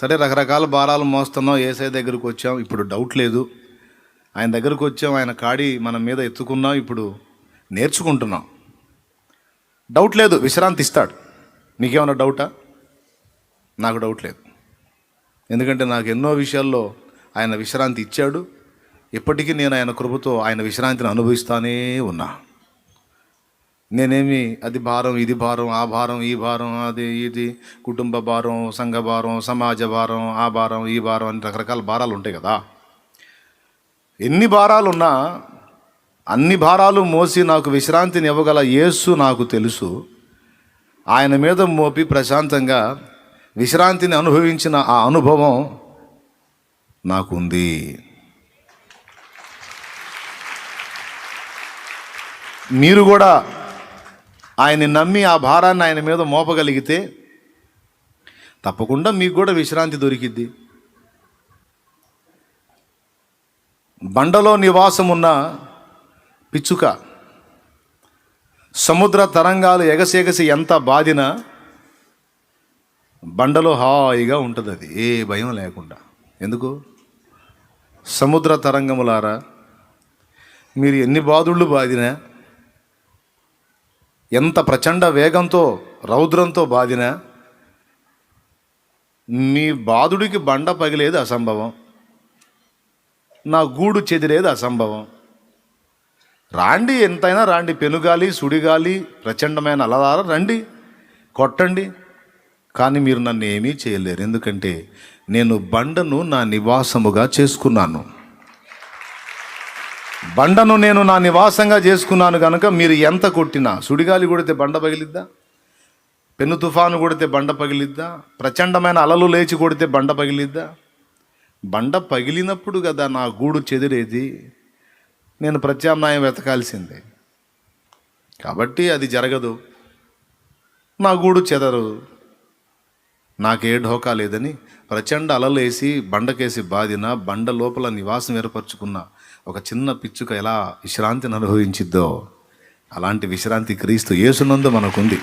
సరే రకరకాల భారాలు మోస్తున్నాం. ఏసై దగ్గరకు వచ్చాం. ఇప్పుడు డౌట్ లేదు. ఆయన దగ్గరకు వచ్చాం. ఆయన కాడి మన మీద ఎత్తుకున్నాం. ఇప్పుడు నేర్చుకుంటున్నాం. డౌట్ లేదు. విశ్రాంతి ఇస్తాడు. నీకేమైనా డౌటా నాకు డౌట్ లేదు. ఎందుకంటే నాకు ఎన్నో విషయాల్లో ఆయన విశ్రాంతి ఇచ్చాడు. ఇప్పటికీ నేను ఆయన కృపతో ఆయన విశ్రాంతిని అనుభవిస్తానే ఉన్నా. నేనేమి అది భారం ఇది భారం ఆ భారం ఈ భారం అది ఇది కుటుంబ భారం సంఘ భారం సమాజ భారం ఆ భారం ఈ భారం అని రకరకాల భారాలు ఉంటాయి కదా. ఎన్ని భారాలు ఉన్నా అన్ని భారాలు మోసి నాకు విశ్రాంతిని ఇవ్వగల యేసు నాకు తెలుసు. ఆయన మీద మోపి ప్రశాంతంగా విశ్రాంతిని అనుభవించిన ఆ అనుభవం నాకుంది. మీరు కూడా ఆయన్ని నమ్మి ఆ భారాన్ని ఆయన మీద మోపగలిగితే తప్పకుండా మీకు కూడా విశ్రాంతి దొరికిద్ది. బండలో నివాసం ఉన్న పిచ్చుక సముద్ర తరంగాలు ఎగసెగసి ఎంత బాధినా బండలో హాయిగా ఉంటుంది అది ఏ భయం లేకుండా. ఎందుకు? సముద్ర తరంగములారా మీరు ఎన్ని బాధుళ్ళు బాధినా ఎంత ప్రచండ వేగంతో రౌద్రంతో బాధినా మీ బాధుడికి బండ పగిలేది అసంభవం. నా గూడు చెదిరేది అసంభవం. రాండి ఎంతైనా రాండి పెనుగాలి సుడిగాలి ప్రచండమైన అలదార రండి కొట్టండి. కానీ మీరు నన్ను ఏమీ చేయలేరు. ఎందుకంటే నేను బండను నా నివాసముగా చేసుకున్నాను. బండను నేను నా నివాసంగా చేసుకున్నాను కనుక మీరు ఎంత కొట్టినా సుడిగాలి కొడితే బండ పగిలిద్దా? పెను తుఫాను కొడితే బండ పగిలిద్దా? ప్రచండమైన అలలు లేచి కొడితే బండ పగిలిద్దా? బండ పగిలినప్పుడు కదా నా గూడు చెదిరేది? నేను ప్రత్యామ్నాయం వెతకాల్సిందే. కాబట్టి అది జరగదు. నా గూడు చెదరదు. నాకే ఢోకా లేదని ప్రచండ అలలేసి బండకేసి బాదిన బండ లోపల నివాసం ఏర్పరచుకున్న ఒక చిన్న పిచ్చుక ఎలా విశ్రాంతిని అనుభవించిద్దో? అలాంటి విశ్రాంతి క్రీస్తు ఏసునందు మనకుంది.